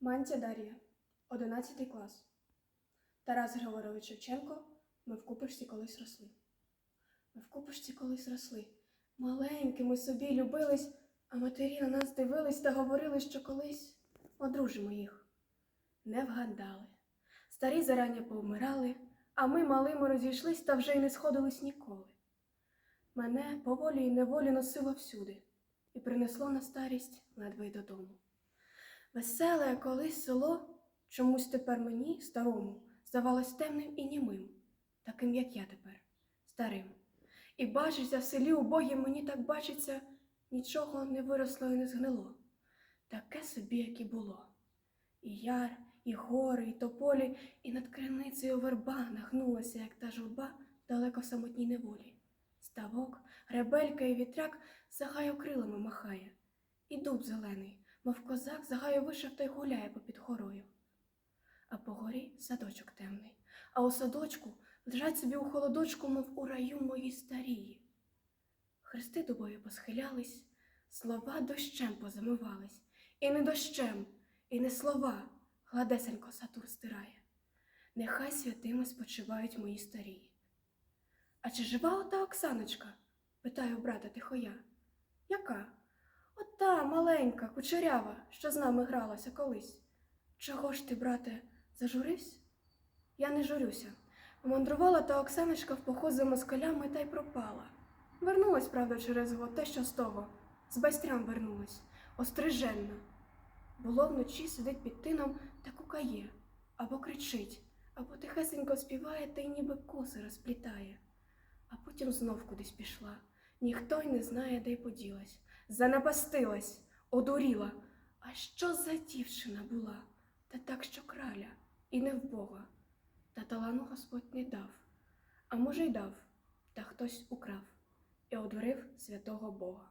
Мантя Дар'я, 11 клас. Тарас Григорович Шевченко. Ми в купишці колись росли. Ми в купишці колись росли. Маленькими собі любились, а матері на нас дивились та говорили, що колись одружимо їх. Не вгадали. Старі зарання повмирали, а ми малими розійшлись та вже й не сходились ніколи. Мене поволі й неволі носило всюди і принесло на старість ледве й додому. Веселе колись село чомусь тепер мені, старому, здавалось темним і німим, таким, як я тепер, старим. І бачиться в селі убогім мені так бачиться, нічого не виросло і не згнило, таке собі, як і було. І яр, і гори, і тополі, і над криницею верба нагнулася, як та журба, далеко в самотній неволі. Ставок, гребелька і вітряк загаю крилами махає, і дуб зелений, мов козак, загаю вишив та й гуляє попід горою. А по горі садочок темний, а у садочку лежать собі у холодочку, мов у раю мої старії. Хрести дубові посхилялись, слова дощем позамивались, і не дощем, і не слова гладесенько сатур стирає. Нехай святими спочивають мої старії. А чи жива ота Оксаночка? питаю брата тихо я. Яка? Ота маленька, кучерява, що з нами гралася колись. Чого ж ти, брате, зажурився? Я не журюся. Мандрувала та Оксаночка в поход за москалями та й пропала. Вернулась, правда, через год, те, що з того. З байстрям вернулась, остриженна. Було вночі сидить під тином та кукає, або кричить, або тихесенько співає та й ніби коси розплітає. А потім знов кудись пішла. Ніхто й не знає, де й поділась. Занапастилась, одуріла. А що за дівчина була? Та так, що краля, і не в. Та талану Господь не дав, а може й дав, та хтось украв і одурив святого Бога.